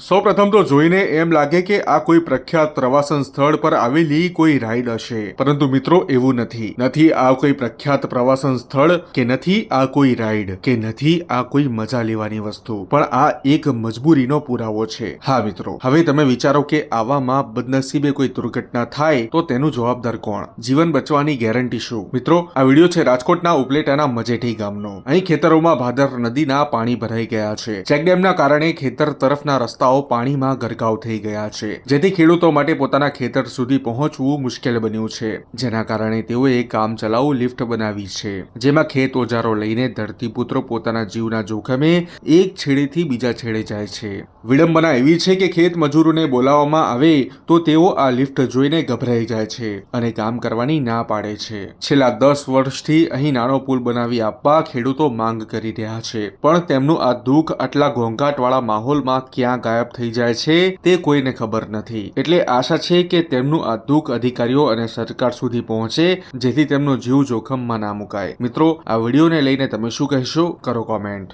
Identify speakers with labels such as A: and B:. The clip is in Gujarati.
A: સૌપ્રથમ તો જોઈને એમ લાગે કે આ કોઈ પ્રખ્યાત પ્રવાસન સ્થળ પર આવેલી કોઈ રાઈડ હશે. પરંતુ મિત્રો, એવું નથી. નથી આ કોઈ પ્રખ્યાત પ્રવાસન સ્થળ કે નથી આ કોઈ રાઈડ કે નથી આ કોઈ મજા લેવાની વસ્તુ. પણ આ એક મજબૂરીનો પુરાવો છે. હા, મિત્રો. હવે તમે વિચારો કે આવામાં બદનસીબે કોઈ દુર્ઘટના થાય તો તેનું જવાબદાર કોણ? જીવન બચવાની ગેરંટી શું? મિત્રો, આ વીડિયો છે રાજકોટના ઉપલેટાના મજેઠી ગામનો. અહીં ખેતરોમાં ભાદર નદીના પાણી ભરાઈ ગયા છે. ચેકડેમના કારણે ખેતર તરફના રસ્તાઓ પાણીમાં ગરકાવ થઈ ગયા છે. જેથી ખેડૂતો માટે પોતાના ખેતર સુધી પહોંચવું મુશ્કેલ બન્યું છે. જેના કારણે તેઓએ કામ ચલાઉ લિફ્ટ બનાવી છે. જેમાં ખેત ઓજારો લઈને ધરતીપુત્રો પોતાના જીવના જોખમે એક છેડેથી બીજા છેડે જાય છે. વિડંબના એવી છે કે ખેત મજૂરોને બોલાવવામાં આવે તો તેઓ આ લિફ્ટ જોઈને ગભરાઈ જાય છે અને કામ કરવાની ના પાડે છે. છેલ્લા દસ વર્ષથી અહીં નાનો પુલ બનાવી આપવા ખેડૂતો માંગ કરી રહ્યા છે. પણ તેમનું આ દુઃખ આટલા ઘોંઘાટવાળા માહોલમાં ક્યાં ગાયબ થઈ જાય છે તે કોઈને ખબર નથી. એટલે આશા છે કે તેમનું આ દુઃખ અધિકારીઓ અને સરકાર સુધી પહોંચે, જેથી તેમનો જીવ જોખમમાં ના મુકાય. મિત્રો, આ વિડીયોને લઈને તમે શું કહેશો? કરો કોમેન્ટ